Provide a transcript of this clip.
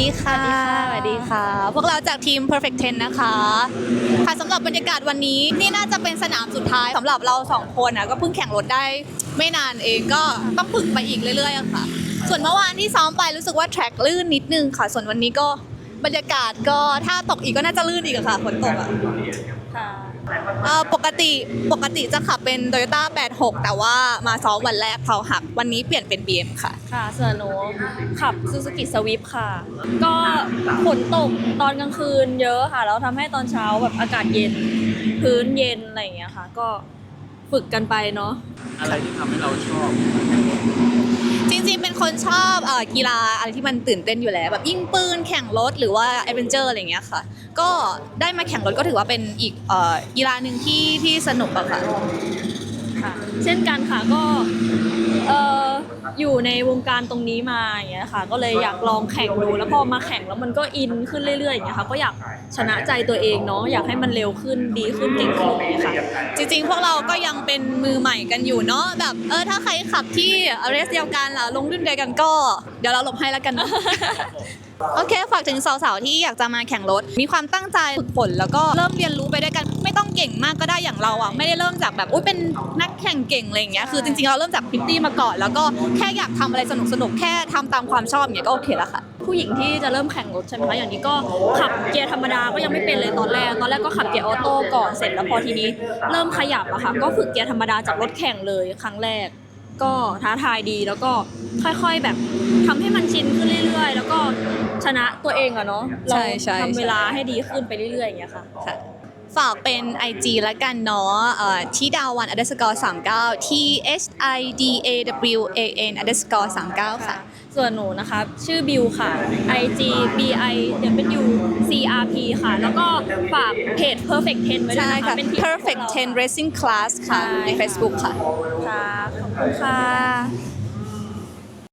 ดีค่ะ สวัสดีค่ะ พวกเราจากทีม Perfect 10 นะคะ ค่ะสำหรับบรรยากาศวันนี้นี่น่าจะเป็นสนามสุดท้ายสำหรับเราสองคนนะก็เพิ่งแข่งรถได้ไม่นานเองก็ต้องฝึกไปอีกเรื่อยๆอะค่ะ ส่วนเมื่อวานที่ซ้อมไปรู้สึกว่าแทร็กลื่นนิดนึงค่ะ ส่วนวันนี้ก็บรรยากาศก็ถ้าตกอีกก็น่าจะลื่นอีกอะค่ะฝนตกอะค่ะ เอ่อปกติปกติจะขับเป็น Toyota 86 แต่ว่ามาซ้อมวันแรกเขาหัก วันนี้เปลี่ยนเป็น BM ค่ะ ค่ะส่วนหนูขับซูซูกิสวิฟค่ะ ก็ฝนตกตอนกลางคืนเยอะค่ะ แล้วทำให้ตอนเช้าแบบอากาศเย็น พื้นเย็นอะไรอย่างเงี้ยค่ะ ก็ฝึกกันไปเนาะ อะไรที่ทำให้เราชอบจริงๆเป็น คนชอบเอ่อกีฬาอะไรที่มันตื่นเต้นอยู่แล้ว แบบยิงปืนแข่งรถหรือว่าแอดเวนเจอร์อะไรอย่างเงี้ยค่ะ ก็ได้มาแข่งรถก็ถือว่าเป็นอีกเอ่อกีฬาหนึ่งที่ที่สนุกอะค่ะ ค่ะเช่นกันค่ะก็เอ่อ อยู่ในวงการตรงนี้มาอย่างเงี้ยค่ะ ก็เลยอยากลองแข่งดูแล้วพอมาแข่งแล้วมันก็อินขึ้นเรื่อยๆอย่างเงี้ยค่ะก็อยากชนะใจตัวเองเนาะอยากให้มันเร็วขึ้นดีขึ้นเก่งขึ้นอย่างเงี้ยค่ะ จริงๆ พวกเราก็ยังเป็นมือใหม่กันอยู่เนาะแบบเออถ้าใครขับที่เรสเดียวกันล่ะลงรุ่นเดียวกันก็ เดี๋ยวเราหลบให้แล้วกันเนอะโอเค ฝากถึงสาวๆ ที่อยากจะมาแข่งรถ มีความตั้งใจฝึกฝนแล้วก็เริ่มเรียนรู้ไปด้วยกัน ไม่ต้องเก่งมากก็ได้อย่างเราอะ ไม่ได้เริ่มจากแบบ อุ้ยเป็นนักแข่งเก่งอะไรอย่างเงี้ย คือจริงๆ เราเริ่มจากพิตตี้มาก่อน แล้วก็แค่อยากทำอะไรสนุกๆแค่ทำตามความชอบอย่างเงี้ยก็โอเคแล้วค่ะ ผู้หญิงที่จะเริ่มแข่งรถใช่ไหมคะอย่างนี้ก็ขับเกียร์ธรรมดาก็ยังไม่เป็นเลยตอนแรก ตอนแรกก็ขับเกียร์ออโต้ก่อนเสร็จแล้วพอทีนี้เริ่มขยับอะค่ะก็ฝึกเกียร์ธรรมดาจากรถแข่งเลยครั้งแรก ก็ท้าทายดีแล้วก็ค่อยๆแบบทำให้มันชินขึ้นเรื่อย ๆ แล้วก็ชนะตัวเองอะเนาะเราใช่ใช่ทำเวลาให้ดีขึ้นไปเรื่อยๆอย่างเงี้ยค่ะค่ะ ฝากเป็น IG ละกันเนาะเอ่อที่ดาวัน underscore 39 T H I D A W A N underscore 39 ค่ะ ส่วนหนูนะคะชื่อบิวค่ะ IG B I W C R P ค่ะ แล้วก็ฝากเพจ Perfect 10 ไว้ด้วยใช่นะคะค่ะเป็นทีม Perfect ของเรา10 Racing Class ค่ะใช่ใน Facebook ค่ะ ค่ะ ขอบคุณค่ะ